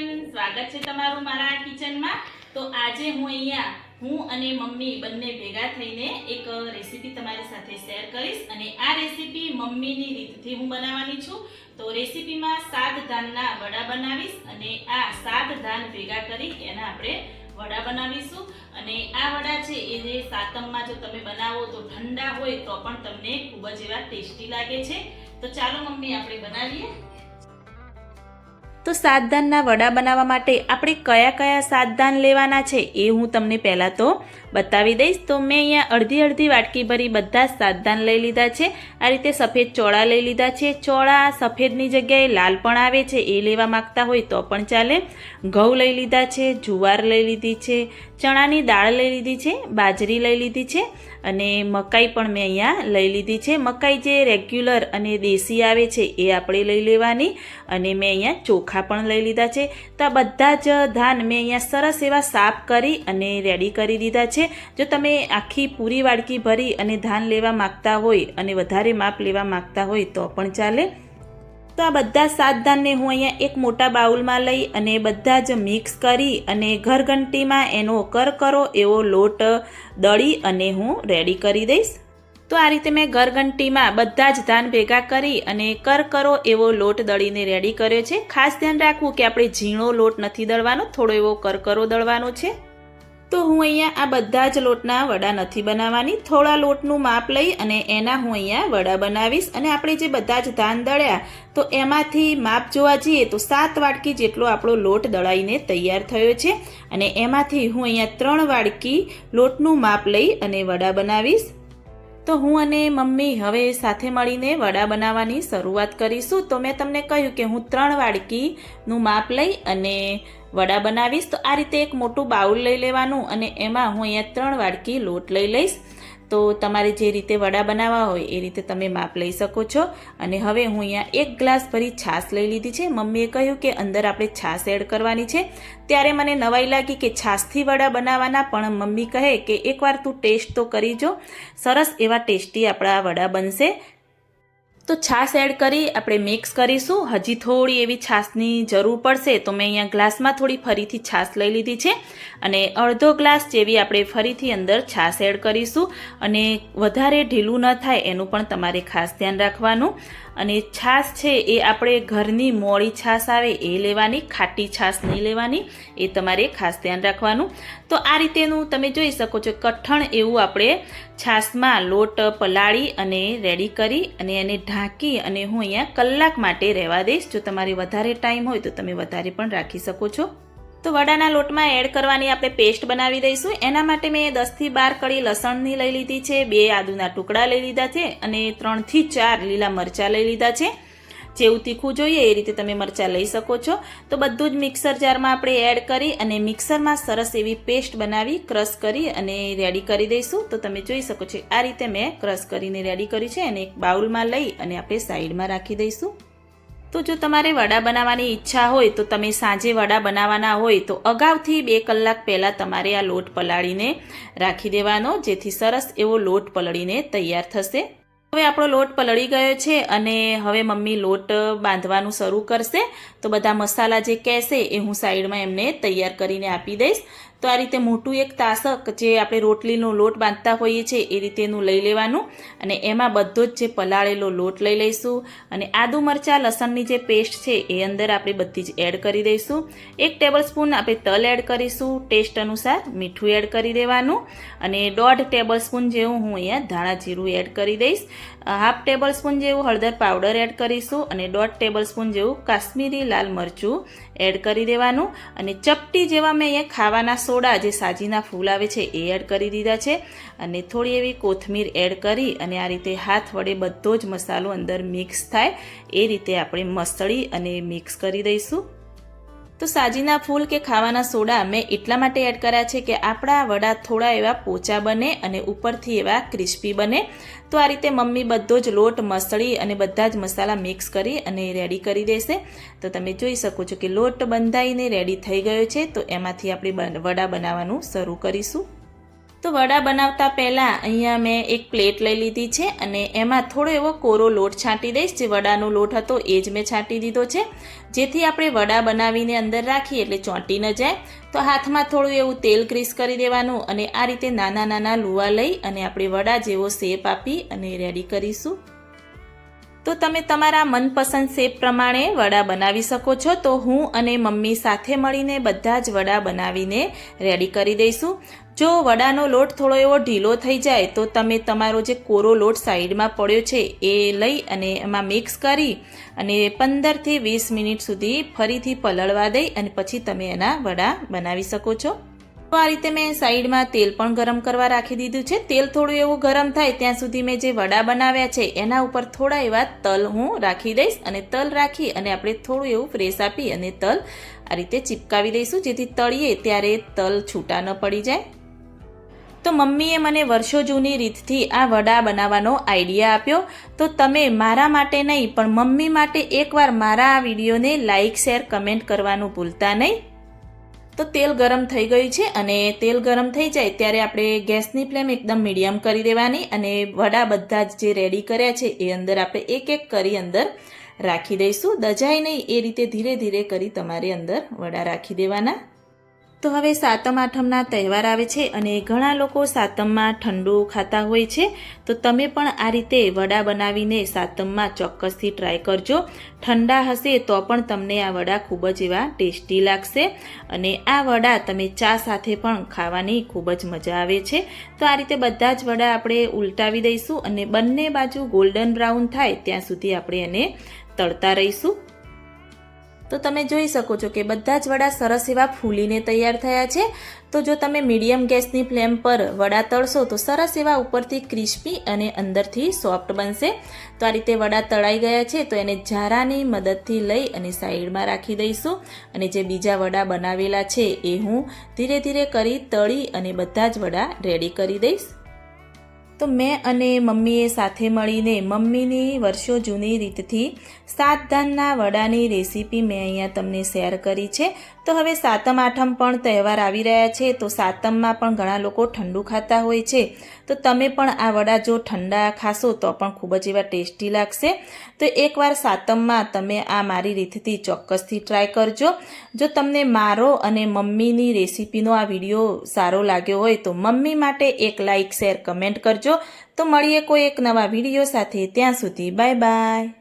Friend સ્વાગત છે તમારું મારા કિચનમાં. તો આજે હું અહીંયા હું અને મમ્મી બંને ભેગા થઈને એક રેસીપી તમારી સાથે શેર કરીશ અને આ રેસીપી મમ્મીની રીતથી હું બનાવવાની છું. તો રેસીપીમાં સાત ધાનના વડા બનાવીશ અને આ સાત ધાન ભેગા કરી એના આપણે વડા બનાવીશું. અને આ વડા છે એ જે સાતમમાં જો તમે બનાવો તો ઠંડા હોય તો પણ તમને ખૂબ જ એવા ટેસ્ટી લાગે છે. તો ચાલો મમ્મી, આપણે બનાવીએ. તો સાતધાનના વડા બનાવવા માટે આપણે કયા કયા સાતધાન લેવાના છે એ હું તમને પહેલાં તો બતાવી દઈશ. તો મેં અહીંયા અડધી અડધી વાટકી ભરી બધા જ સાતધાન લઈ લીધા છે. આ રીતે સફેદ ચોળા લઈ લીધા છે. ચોળા સફેદની જગ્યાએ લાલ પણ આવે છે. એ લેવા માંગતા હોય તો પણ ચાલે. ઘઉં લઈ લીધા છે, જુવાર લઈ લીધી છે, ચણાની દાળ લઈ લીધી છે, બાજરી લઈ લીધી છે અને મકાઈ પણ મેં અહીંયા લઈ લીધી છે. મકાઈ જે રેગ્યુલર અને દેશી આવે છે એ આપણે લઈ લેવાની અને મેં અહીંયા ચોખા પણ લઈ લીધા છે. તો આ બધા જ ધાન મેં અહીંયા સરસ એવા સાફ કરી અને રેડી કરી દીધા છે. જો તમે આખી પૂરી વાડકી ભરી અને ધાન લેવા માગતા હોય અને વધારે માપ લેવા માગતા હોય તો પણ ચાલે. તો આ બધા સાત ધાનને હું અહીંયા એક મોટા બાઉલમાં લઈ અને બધા જ મિક્સ કરી અને ઘરઘંટીમાં એનો કરકરો એવો લોટ, દળી અને હું રેડી કરી દઈશ. તો આ રીતે મેં ઘરઘંટીમાં બધા જ ધાન ભેગા કરી અને કરકરો એવો લોટ દળીને રેડી કર્યો છે. ખાસ ધ્યાન રાખવું કે આપણે ઝીણો લોટ નથી દળવાનો, થોડો એવો કરકરો દળવાનો છે. તો હું અહીંયા આ બધા જ લોટના વડા નથી બનાવવાની. થોડા લોટનું માપ લઈ અને એના હું અહીંયા વડા બનાવીશ. અને આપણે જે બધા જ ધાન દળ્યા, તો એમાંથી માપ જોવા જઈએ તો સાત વાટકી જેટલો આપણો લોટ દળાઈને તૈયાર થયો છે. અને એમાંથી હું અહીંયા ત્રણ વાડકી લોટનું માપ લઈ અને વડા બનાવીશ. તો હું અને મમ્મી હવે સાથે મળીને વડા બનાવવાની શરૂઆત કરીશું. તો મેં તમને કહ્યું કે હું ત્રણ વાડકીનું માપ લઈ અને વડા બનાવીશ. તો આ રીતે એક મોટું બાઉલ લઈ લેવાનું અને એમાં હું અહીંયા ત્રણ વાડકી લોટ લઈ લઈશ. તો તમારે જે રીતે વડા બનાવવા હોય એ રીતે તમે માપ લઈ શકો છો. અને હવે હું અહીંયા એક ગ્લાસ ભરી છાશ લઈ લીધી છે. મમ્મીએ કહ્યું કે અંદર આપણે છાશ એડ કરવાની છે. ત્યારે મને નવાઈ લાગી કે છાશથી વડા બનાવવાના, પણ મમ્મી કહે કે એકવાર તું ટેસ્ટ તો કરી જો. સરસ એવા ટેસ્ટી આપણા વડા બનશે. તો છાશ એડ કરી, આપણે મિક્સ કરીશું. હજી થોડી એવી છાશની જરૂર પડશે તો મેં અહીંયા ગ્લાસમાં થોડી ફરીથી છાશ લઈ લીધી છે. અને અડધો ગ્લાસ જેવી આપણે ફરીથી અંદર છાશ એડ કરીશું. અને વધારે ઢીલું ન થાય એનું પણ તમારે ખાસ ધ્યાન રાખવાનું. અને છાશ છે એ આપણે ઘરની મોળી છાશ આવે એ લેવાની, ખાટી છાશ નહીં લેવાની, એ તમારે ખાસ ધ્યાન રાખવાનું. તો આ રીતેનું તમે જોઈ શકો છો, કઠણ એવું આપણે છાશમાં લોટ પલાળી અને રેડી કરી અને એને ઢાંકી અને હું અહીંયા કલાક માટે રહેવા દઈશ. જો તમારે વધારે ટાઈમ હોય તો તમે વધારે પણ રાખી શકો છો. તો વડાના લોટમાં એડ કરવાની આપણે પેસ્ટ બનાવી દઈશું. એના માટે મેં દસથી બાર કળી લસણની લઈ લીધી છે, બે આદુના ટુકડા લઈ લીધા છે અને ત્રણથી ચાર લીલા મરચાં લઈ લીધા છે. જેવું તીખું જોઈએ એ રીતે તમે મરચાં લઈ શકો છો. તો બધું જ મિક્સર જારમાં આપણે એડ કરી અને મિક્સરમાં સરસ એવી પેસ્ટ બનાવી, ક્રશ કરી અને રેડી કરી દઈશું. તો તમે જોઈ શકો છો, આ રીતે મેં ક્રશ કરીને રેડી કરી છે અને એક બાઉલમાં લઈ અને આપણે સાઈડમાં રાખી દઈશું. તો જો તમારે વડા બનાવવાની ઈચ્છા હોય, તો તમે સાંજે વડા બનાવવાના હોય, તો અગાઉથી બે કલાક પહેલાં તમારે આ લોટ પલાળીને રાખી દેવાનો, જેથી સરસ એવો લોટ પલળીને તૈયાર થશે. હવે આપણો લોટ પલળી ગયો છે અને હવે મમ્મી લોટ બાંધવાનું શરૂ કરશે. તો બધા મસાલા જે કહેશે એ હું સાઈડમાં એમને તૈયાર કરીને આપી દઈશ. તો આ રીતે મોટું એક તાસક જે આપણે રોટલીનો લોટ બાંધતા હોઈએ છીએ, એ રીતેનું લઈ લેવાનું. અને એમાં બધો જ જે પલાળેલો લોટ લઈ લઈશું. અને આદુ મરચાં, લસણની જે પેસ્ટ છે, એ અંદર આપણે બધી જ એડ કરી દઈશું. એક ટેબલ સ્પૂન આપણે તલ એડ કરીશું. ટેસ્ટ અનુસાર મીઠું એડ કરી દેવાનું. અને દોઢ ટેબલ સ્પૂન જેવું હું અહીંયા ધાણા જીરું એડ કરી દઈશ. હાફ ટેબલ સ્પૂન જેવું હળદર પાવડર એડ કરીશું. અને દોઢ ટેબલ સ્પૂન જેવું કાશ્મીરી લાલ મરચું એડ કરી દેવાનું અને ચપટી જેવા મેં અહીંયા ખાવાના સોડા જે સાજીના ફૂલ આવે છે એ એડ કરી દીધા છે. અને થોડી એવી કોથમીર એડ કરી અને આ રીતે હાથ વડે બધો જ મસાલો અંદર મિક્સ થાય. એ રીતે આપણે મસળી અને મિક્સ કરી દઈશું. તો સાજીના ફૂલ કે ખાવાના સોડા મેં એટલા માટે એડ કર્યા છે કે આપણા વડા થોડા એવા પોચા બને અને ઉપરથી એવા ક્રિસ્પી બને. તો આ રીતે મમ્મી બધો જ લોટ, મસળી અને બધા જ મસાલા મિક્સ કરી અને રેડી કરી દેશે. તો તમે જોઈ શકો છો કે લોટ બંધાઈને રેડી થઈ ગયો છે. તો એમાંથી આપણે વડા બનાવવાનું શરૂ કરીશું. તો વડા બનાવતા પહેલાં અહીંયા મેં એક પ્લેટ લઈ લીધી છે અને એમાં થોડો એવો કોરો લોટ છાંટી દઈશ. જે વડાનો લોટ હતો એ જ મેં છાંટી દીધો છે. જેથી આપણે વડા બનાવીને અંદર રાખીએ એટલે ચોંટી ન જાય. તો હાથમાં થોડું એવું તેલ ગ્રીસ કરી દેવાનું અને આ રીતે નાના નાના લુવા લઈ અને આપણે વડા જેવો શેપ આપી અને રેડી કરીશું. તો તમે તમારા મનપસંદ શેપ પ્રમાણે વડા બનાવી શકો છો. તો હું અને મમ્મી સાથે મળીને બધા જ વડા બનાવીને રેડી કરી દઈશું. જો વડાનો લોટ થોડો એવો ઢીલો થઈ જાય, તો તમે તમારો જે કોરો લોટ સાઈડમાં પડ્યો છે, એ લઈ અને એમાં મિક્સ કરી અને પંદરથી વીસ મિનિટ સુધી ફરીથી પલળવા દઈ અને પછી તમે એના વડા બનાવી શકો છો. તો આ રીતે મેં સાઈડમાં તેલ પણ ગરમ કરવા રાખી દીધું છે. તેલ થોડું એવું ગરમ થાય ત્યાં સુધી મેં જે વડા બનાવ્યા છે એના ઉપર થોડા એવા તલ હું રાખી દઈશ અને તલ રાખી અને આપણે થોડું એવું પ્રેસ આપી અને તલ આ રીતે ચિપકાવી દઈશું જેથી તળીએ ત્યારે તલ છૂટા ન પડી જાય. તો મમ્મીએ મને વર્ષો જૂની રીતથી આ વડા બનાવવાનો આઈડિયા આપ્યો. તો તમે મારા માટે નહીં, પણ મમ્મી માટે એકવાર મારા આ વિડીયોને લાઇક શેર, કમેન્ટ કરવાનું ભૂલતા નહીં. તો તેલ ગરમ થઈ ગયું છે અને તેલ ગરમ થઈ જાય ત્યારે આપણે ગેસની ફ્લેમ એકદમ મીડિયમ કરી દેવાની અને વડા બધા જ જે રેડી કર્યા છે એ અંદર આપણે એક એક કરી અંદર રાખી દઈશું. દજાય નહીં, એ રીતે ધીરે ધીરે કરી તમારે અંદર વડા રાખી દેવાના. તો હવે સાતમ આઠમના તહેવાર આવે છે અને ઘણા લોકો સાતમમાં ઠંડુ ખાતા હોય છે. તો તમે પણ આ રીતે વડા બનાવીને સાતમમાં ચોક્કસથી ટ્રાય કરજો. ઠંડા હશે તો પણ તમને આ વડા ખૂબ જ એવા ટેસ્ટી લાગશે. અને આ વડા તમે ચા સાથે પણ ખાવાની ખૂબ જ મજા આવે છે. તો આ રીતે બધા જ વડા આપણે ઉલટાવી દઈશું અને બંને બાજુ ગોલ્ડન બ્રાઉન થાય ત્યાં સુધી આપણે એને તળતા રહીશું. તો તમે જોઈ શકો છો કે બધા જ વડા સરસ એવા ફૂલીને તૈયાર થયા છે. તો જો તમે મીડિયમ ગેસની ફ્લેમ પર વડા તળશો તો સરસ એવા ઉપરથી ક્રિસ્પી અને અંદરથી સોફ્ટ બનશે. તો આ રીતે વડા તળાઈ ગયા છે તો એને ઝારાની મદદથી લઈ અને સાઈડમાં રાખી દઈશું. અને જે બીજા વડા બનાવેલા છે એ હું ધીરે ધીરે કરી, તળી અને બધા જ વડા રેડી કરી દઈશ. તો મેં અને મમ્મીએ સાથે મળીને મમ્મીની વર્ષો જૂની રીતથી સાત ધાનના વડાની રેસીપી મેં અહીંયા તમને શેર કરી છે. તો હવે સાતમ, આઠમ પણ તહેવાર આવી રહ્યા છે, તો સાતમમાં પણ ઘણા લોકો ઠંડુ ખાતા હોય છે. તો તમે પણ આ વડા જો ઠંડા ખાશો તો પણ ખૂબ જ એવા ટેસ્ટી લાગશે. તો એકવાર સાતમમાં તમે આ મારી રીતથી ચોક્કસથી ટ્રાય કરજો. જો તમને મારો અને મમ્મીની રેસીપીનો આ વીડિયો સારો લાગ્યો હોય તો મમ્મી માટે એક લાઇક શેર, કમેન્ટ કરજો. તો મળીએ કોઈ એક નવા વીડિયો સાથે. ત્યાં સુધી બાય બાય.